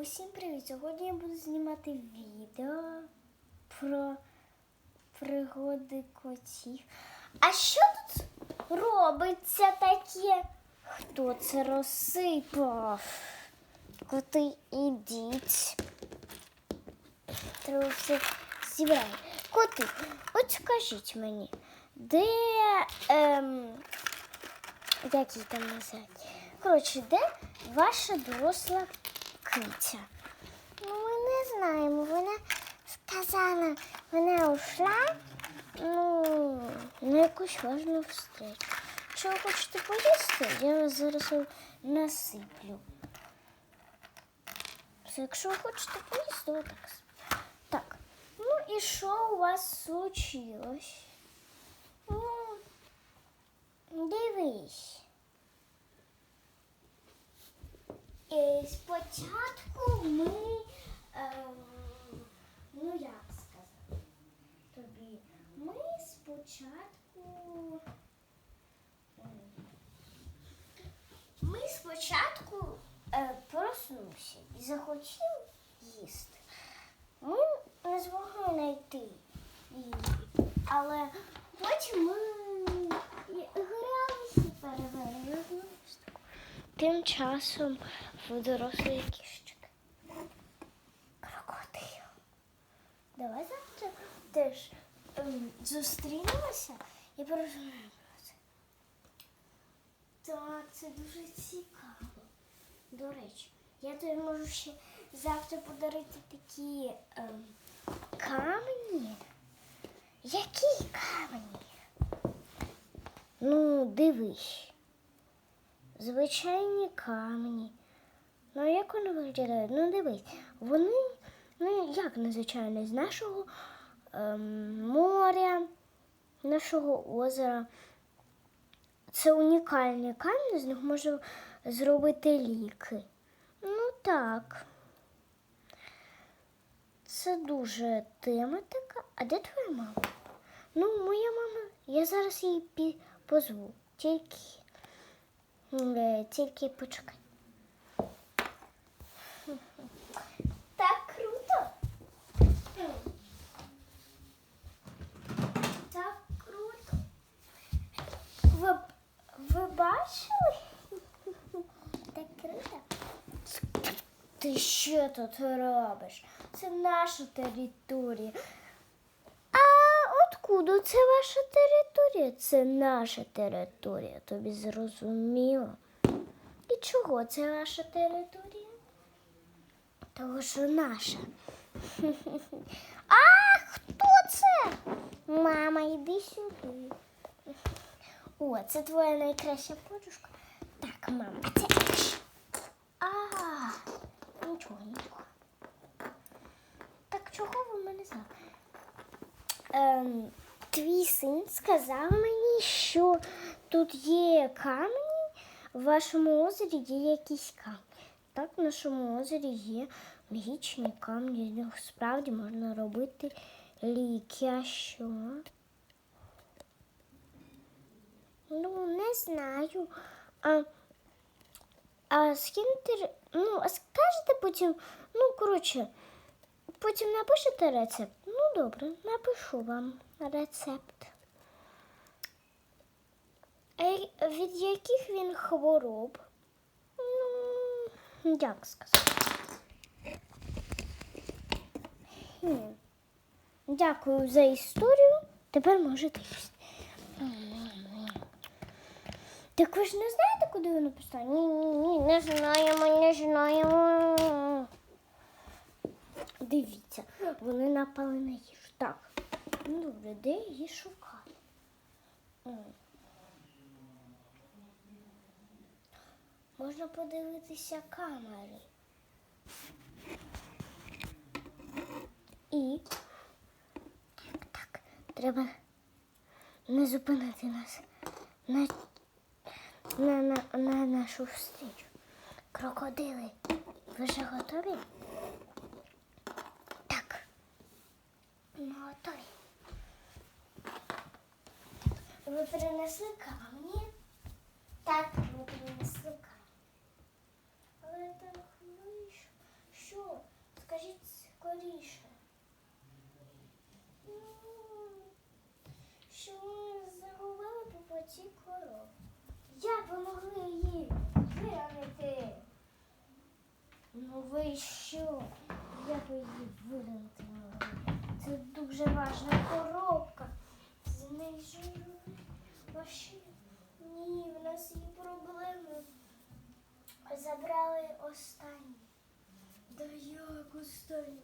Усім привіт! Сьогодні я буду знімати відео про пригоди котів. А що тут робиться таке? Хто це розсипав? Коти ідіть. Треба все зібрати. Коти, от скажіть мені, де ем, як її там називають? Коротше, де ваша доросла киця? Ну, ми не знаємо. Вона сказала, вона ушла ну, на якусь важну встречу. Якщо ви хочете поїсти, я вас зараз насиплю. Якщо ви хочете поїсти, то. Так. Ну і що у вас случилось? Ну, дивись. Е, Спочатку ми, ем, ну як сказати тобі, ми спочатку. ем, Ми спочатку е, проснувся і захотів їсти. Ми не змогли знайти її, але потім ми Тим часом в дорослої кішечки. Крокодил. Давай завтра теж ем, зустрінемося і порозуміємо про це. Так, це дуже цікаво. До речі, я тобі можу ще завтра подарити такі ем, камені. Які камені? Ну, дивись. Звичайні камені. Ну, як вони виглядають? Ну, дивись, вони, ну, як незвичайні, з нашого ем, моря, нашого озера. Це унікальні камені, з них можна зробити ліки. Ну так. Це дуже тема така. А де твоя мама? Ну, моя мама, я зараз її позву. Тільки. Е, Тільки почекай. Так круто. Так круто. Ви, ви бачили? Так круто. Ти що тут робиш? Це наша територія. Откуда це ваша територія? Це наша територія, тобі зрозуміло. І чого це ваша територія? Того, що наша. А хто це? Мама, йди сюди. О, це твоя найкраща подружка. Так, мама, це. А, нічого, нічого. Так чого ви мене знали? Ем, твій син сказав мені, що тут є камені, в вашому озері є якісь камені. Так, в нашому озері є магічні камні, з них справді можна робити ліки. А що? Ну, не знаю. А, а ре- ну, а скажете потім, ну, коротше, потім напишете рецепт. Ну, добре, напишу вам рецепт. Від яких він хвороб? Ну, як сказати? Хм. Дякую за історію. Тепер можете їсти. Так ви ж не знаєте, куди воно писати? Ні, ні, ні, не знаємо, не знаємо. Дивіться, вони напали на їжу. Так, ну добре, де її шукати? Можна подивитися камери. І так, треба не зупинити нас на, на, на, на нашу встрічу. Крокодили, ви вже готові? Ну, то Ми принесли камні. Так, ми принесли камні. Але так вийшло. Що? Скажіть скоріше. Ну, що ми загубили по поті коров. Як ви могли її виранити? Ну ви що? Я би її виранити? Це дуже важна коробка. З нею машини. Ні, в нас є проблеми. Забрали останні. Да як останні?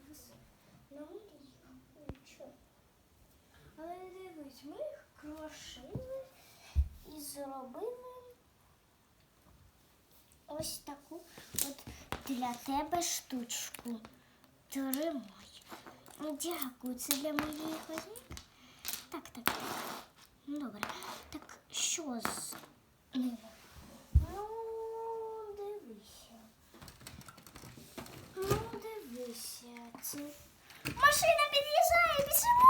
Ну. Але дивись, ми їх крошили і зробили ось таку от для тебе штучку. Тримай. Дякую, це для моєї хозяйки. Так, так, так. Добре. Так що з ними? Ну, дивися. Ну, дивися. Це машина під'їжджає, біжимо!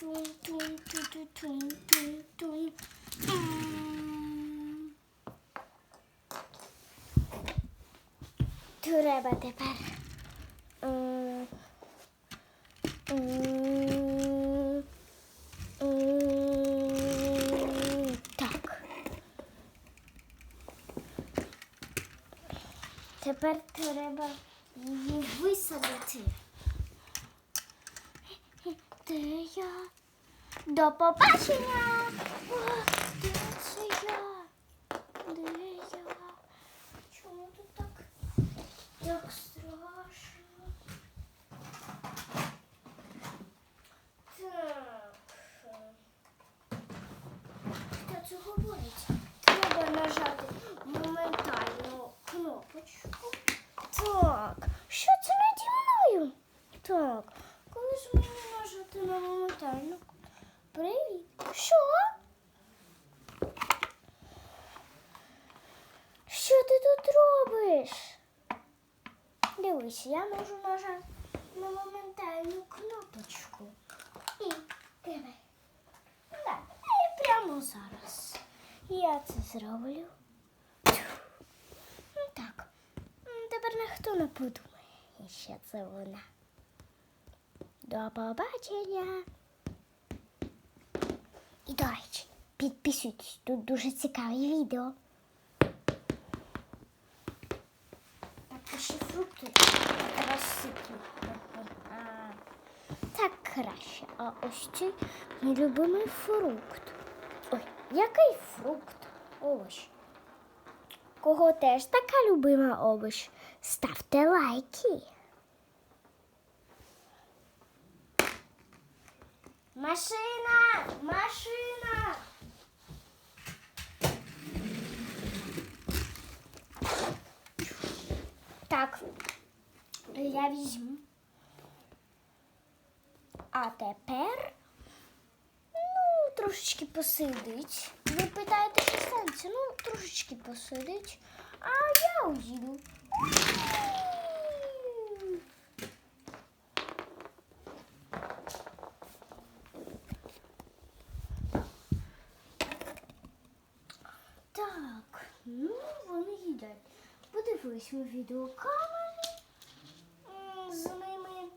Тун-тун-тун-тун-тун-тун. Треба тепер. Так. Тепер треба її висадити. Де я? До побачення! О, Де це я? Де я? Чому тут так? Так страшно. Так. Хто це говорить? Треба нажати моментальну кнопочку. Так. Що це наді мною? Так. Коли мені нажати на моментальну? Привіт. Що? Що ти тут робиш? Дивись, я можу нажати на моментальну кнопочку. І давай. Да, і прямо зараз. Я це зроблю. Ну так. Тепер ніхто не подумає, що це вона. До побачення. І до речі, підписуйтесь, тут дуже цікаві відео. Розсипні. А, Так краще. А ось цей мій любимий фрукт. Ой, який фрукт? Овощ. Кого теж така любима овощ? Ставте лайки. Машина! Машина! Так, я візьму. А тепер ну, трошечки посидить. Ви питаєте, що станеться? Ну, трошечки посидить. А я уїду. Так, ну вони їдять. Подивись ми відеокамери з ними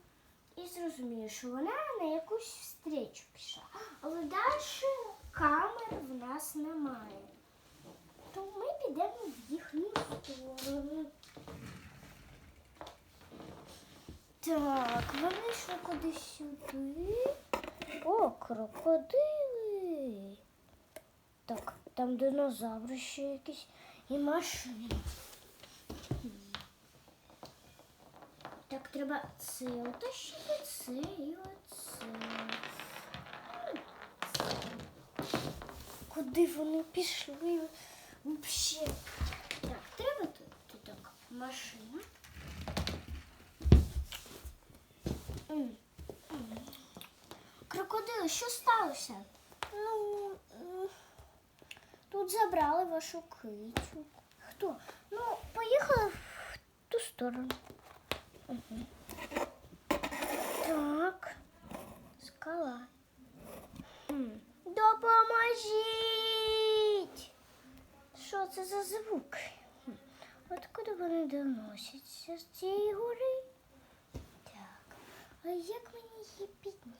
і зрозумію, що вона на якусь встречу пішла. Але далі камер в нас немає. То ми підемо в їхню сторону. Так, вони йшли кудись сюди. О, крокодили. Так, там динозаври ще якісь і машини. Так, треба це отащити, це і оце. Куди вони пішли? Вообще. Так, треба тут, тут так машина. Крокодили, що сталося? Ну, тут забрали вашу кицю. Хто? Ну, поїхали в ту сторону. Так. Скала. Хм. Допоможіть! Що це за звуки? Хм. Откуда вони доносяться з цієї гори? Так. А як мені її підняти?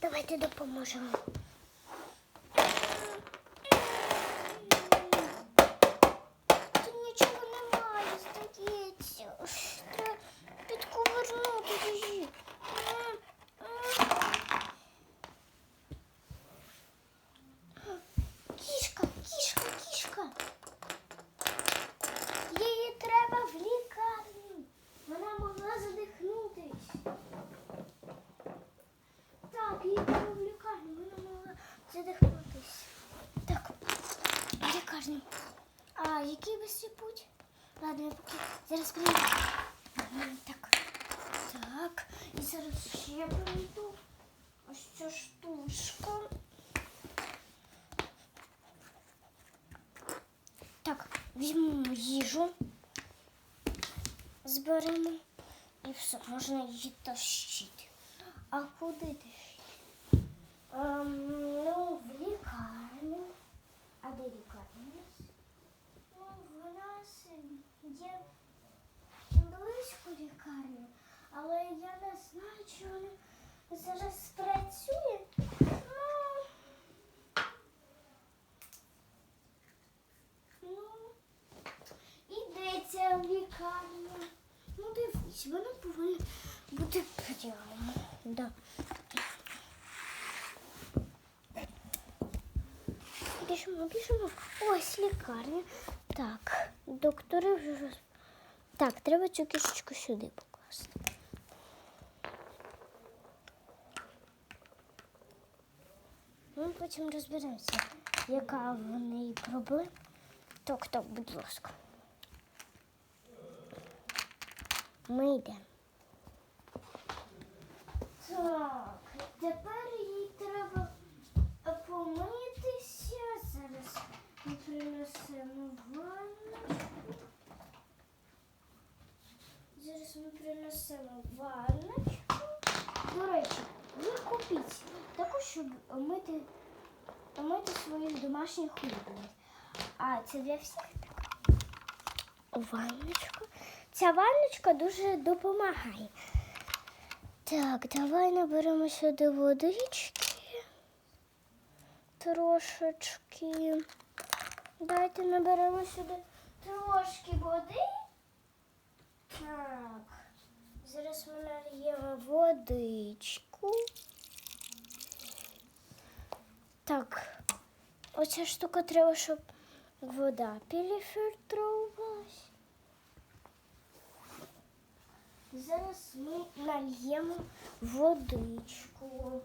Давайте допоможемо. зараз прийду. М, Так. Так. І зараз ще прийду. Ось ця штучка. Так, візьмемо їжу, зберемо і все, можна її тащити. А куди ти? Ем, ну, в лікарню. А де лікарня? у нас? Ну, в нас є лікарні, але я не знаю, чи вона зараз працює. Ну, Ну, ідеться в лікарню. Ну, дивись, вона повинна бути прямо. Да. Біжимо, біжимо. Ось лікарня. Так, доктори вже. роз- Так, треба цю кішечку сюди покласти. Ми потім розберемося, яка в неї проблема. Так, так, будь ласка. Ми йдемо. Так, тепер їй треба помитися. Зараз ми принесемо ванночку. Зараз ми принесемо ванночку. До речі, ви купіть таку, щоб мити, мити своїх домашніх улюбленців. А це для всіх так. Ванночку. Ця ванночка дуже допомагає. Так, давай наберемо сюди водички. Трошечки. Дайте наберемо сюди трошки води. Так. Зараз ми нальємо водичку. Так. Оця штука треба, щоб вода перефільтрувалась. Зараз ми нальємо водичку.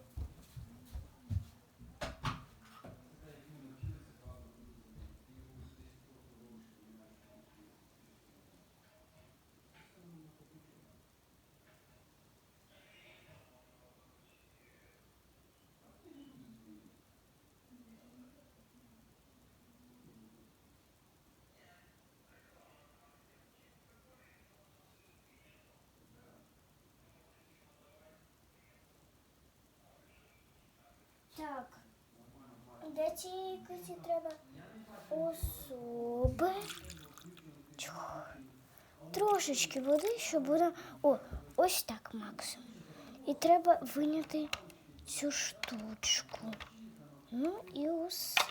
Так. Для цієї киті треба особи. Трошечки води, щоб вона. О, ось так максимум. І треба виняти цю штучку. Ну і усе.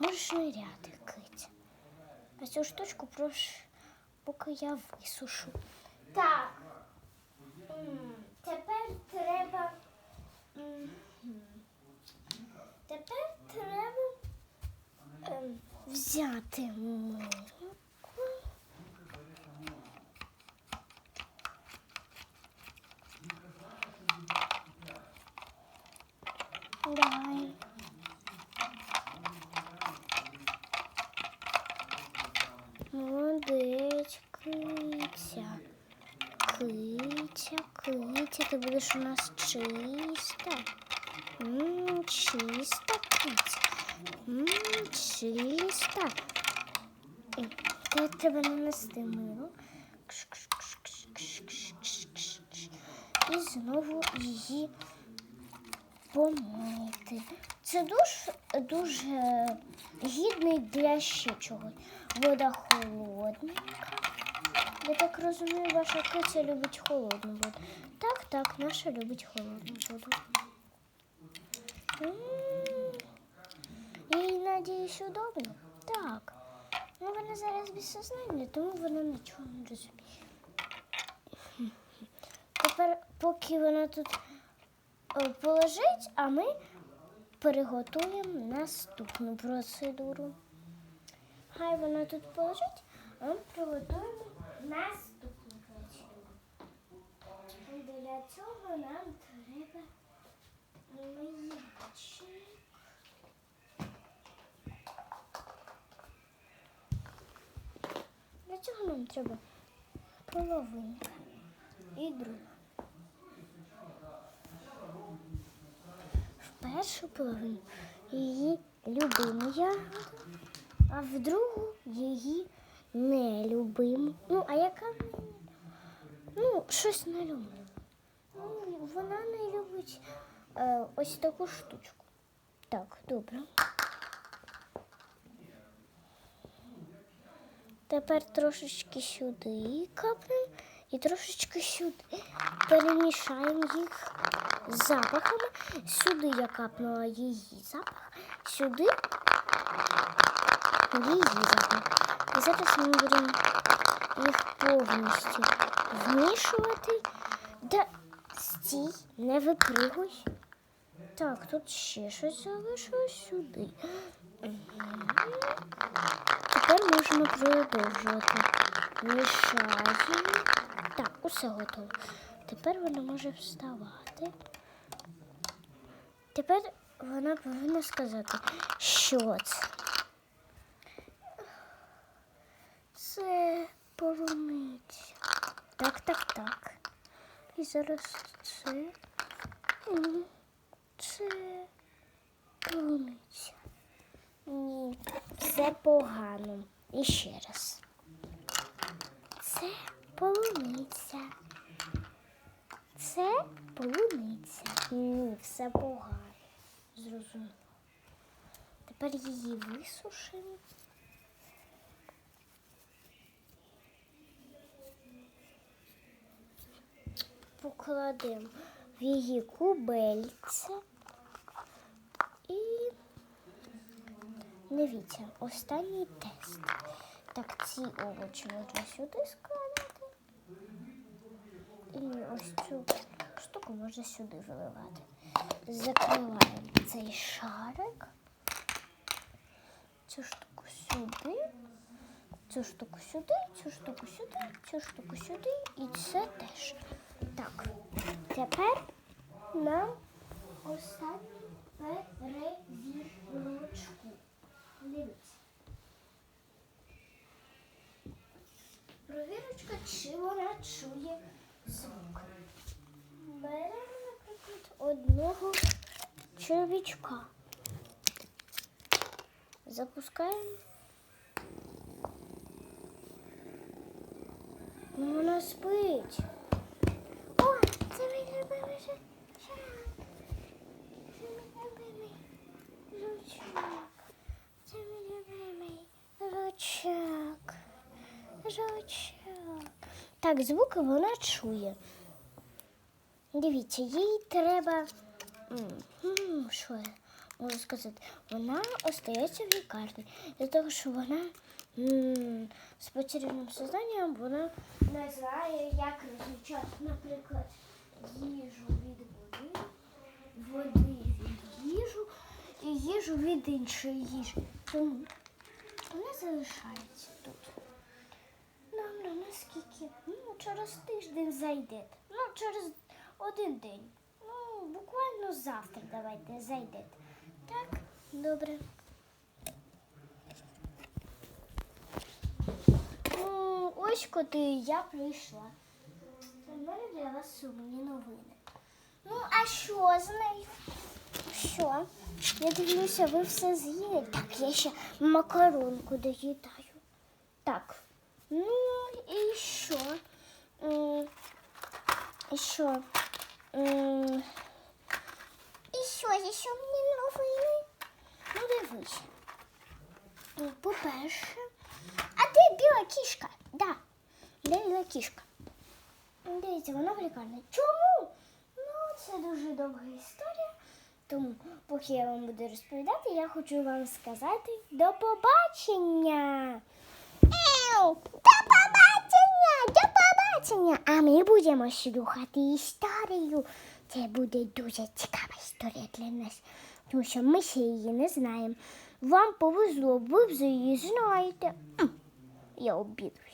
Можеш ниряти, киця. А цю штучку прошу, поки я висушу. Так. М, Тепер треба. м, Тепер треба ем, взяти так. Тут нанести мило. І знову її помити. Це дуже дуже гідний для ще чогось. Вода холодненька. Я так розумію, ваша киця любить холодну воду. Так, так, наша любить холодну воду. І надіюсь, удобно. Так. Ну, вона зараз без тому вона нічого не розуміє. Тепер, поки вона тут е, полежить, а ми переготуємо наступну процедуру. Хай вона тут полежить, а ми приготуємо наступну процедуру. Для цього нам треба миячик. Цього нам треба половинка і друга. В першу половину її любиму ягоду, а в другу її нелюбиму. Ну, а яка? Ну, щось нелюбиме. Ну, вона не любить е, ось таку штучку. Так, добре. Тепер трошечки сюди капнемо і трошечки сюди. Перемішаємо їх з запахами. Сюди я капнула її запах, сюди її запах. І зараз ми будемо їх повністю вмішувати. Да стій, не випригуй. Так, тут ще щось залишилось сюди. Тепер можна продовжувати. Мішаємо. Так, усе готово. Тепер вона може вставати. Тепер вона повинна сказати, що це. Це полуниця. Так, так, так. І зараз це. Це полуниця. Ні, це погано. І ще раз. Це полуниця. Це полуниця. Ні, все погано. Зрозуміло. Тепер її висушимо. Покладемо в її кубельце і Дивіться, останній тест. Так, ці овочі можна сюди складати. І ось цю штуку можна сюди виливати. Закриваємо цей шарик. Цю штуку сюди, цю штуку сюди, цю штуку сюди, цю штуку сюди і це теж. Так, тепер нам останню перевірочку. Дивіться. Провірочка, чи вона чує звук. Беремо, наприклад, одного червячка. Запускаємо. Ну, Вона спить. О, це мій любимий жучок. Це мій любимий жучок. Це мій любимий жучок. Жучок. Так, звуки вона чує. Дивіться, їй треба. Що я можу сказати? Вона остається в лікарні. Для того, що вона з потеряним сознанням вона не знає, як розлічати, наприклад, їжу від води, води від їжу і їжу від іншої їжі. Тому вона залишається тут. Добре. Ну, через тиждень зайдете. Ну, через один день. Ну, буквально завтра давайте зайдете. Так, добре. Ну, ось куди я прийшла. У мене для вас сумні новини. Ну, а що з нею? Що? Я дивлюся, ви все з'їли. Так, я ще макаронку доїдаю. Так. Ну і що? І що? І що, і що мені новини? Ну, дивись. Ну, По-перше, а де біла кішка? Да. Біла кішка? Дивіться, вона в лікарні. Чому? Ну, це дуже довга історія. Тому, поки я вам буду розповідати, я хочу вам сказати до побачення. До побачення, до побачення. А ми будемо слухати історію. Це буде дуже цікава історія для нас, тому що ми ще її не знаємо. Вам повезло, ви вже її знаєте. Я обідуся.